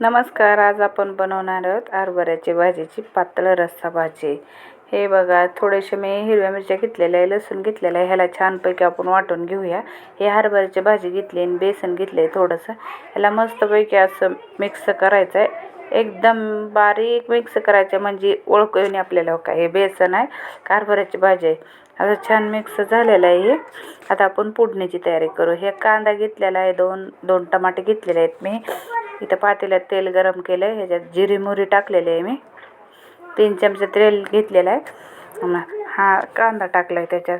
नमस्कार आज आपण बनवणार आहोत हरभऱ्याची भाजीची पातळ रस्सा भाजी. हे बघा थोडेसे मी हिरव्या मिरच्या घेतलेल्या आहे लसूण घेतलेलं आहे ह्याला छानपैकी आपण वाटून घेऊया. हे हरभऱ्याची भाजी घेतली आणि बेसन घेतलं आहे थोडंसं. ह्याला मस्तपैकी असं मिक्स करायचं आहे एकदम बारीक मिक्स करायचं म्हणजे ओळख येऊन आपल्याला हो का हे बेसन आहे का हरभऱ्याची भाजी आहे. असं छान मिक्स झालेलं आहे हे. आता आपण फोडणीची तयारी करू. हे कांदा घेतलेला आहे दोन दोन टमाटे घेतलेले आहेत मी. इथं पातेल्यात तेल गरम केलं आहे ह्याच्यात जिरी मोहरी टाकलेली आहे मी. तीन चमचे तेल घेतलेलं आहे. हा कांदा टाकला आहे त्याच्यात.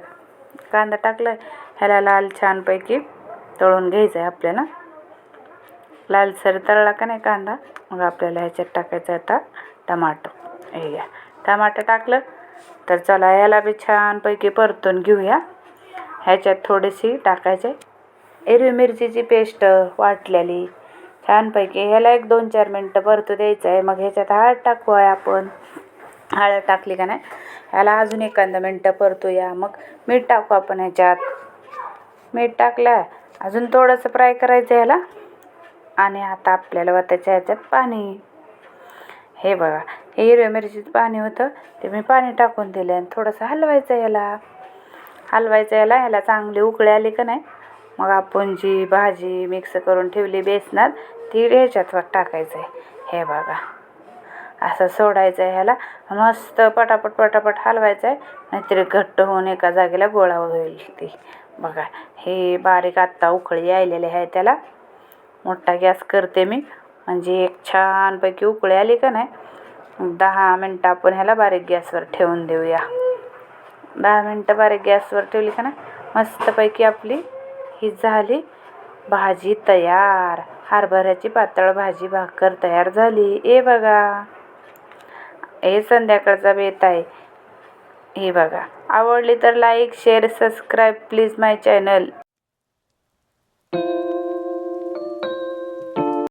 कांदा टाकला आहे ह्याला लाल छानपैकी तळून घ्यायचं आहे आपल्याला लालसर तळला का नाही कांदा? मग आपल्याला ह्याच्यात टाकायचा आता टमाटो हे घ्या. टमाटर टाकलं तर चला याला बी छानपैकी परतून घेऊया. ह्याच्यात थोडीशी टाकायचे. हिरवी मिरचीची पेस्ट वाटलेली. छानपैकी. ह्याला एक दोन चार मिनटं परतू द्यायचं आहे मग ह्याच्यात हळद टाकू आहे आपण. हळद टाकली का नाही? ह्याला अजून एखादा मिनटं परतूया. मग मीठ टाकू आपण ह्याच्यात. मीठ टाकलं. अजून थोडंसं फ्राय करायचं ह्याला. आणि आता आपल्याला वाताच्या ह्याच्यात पाणी. हे बघा. हे हिरव्या मिरचीचं पाणी होतं. ते मी पाणी टाकून दिलं आणि थोडंसं हलवायचं याला हलवायचं याला ह्याला चांगली उकळी आली का नाही? मग आपण जी भाजी मिक्स करून ठेवली बेसनात ती ह्याच्यात टाकायचं आहे हे बघा. असं सोडायचं आहे ह्याला. मस्त पटापट पटापट हलवायचं आहे नाहीतरी घट्ट होऊन एका जागेला गोळा होईल ती. बघा हे बारीक आत्ता उकळी आलेली आहे त्याला. मोठा गॅस करते मी. म्हणजे एक छानपैकी उकळी आली का नाही दहा मिनटं आपण ह्याला बारीक गॅसवर ठेवून देऊया. दहा मिनटं बारीक गॅसवर ठेवली का नाही मस्तपैकी आपली ही झाली. भाजी तयार. हरभऱ्याची पातळ भाजी भाकर तयार झाली. ए बघा. हे संध्याकाळचा बेत आहे. हे बघा. आवडली तर like share subscribe please my channel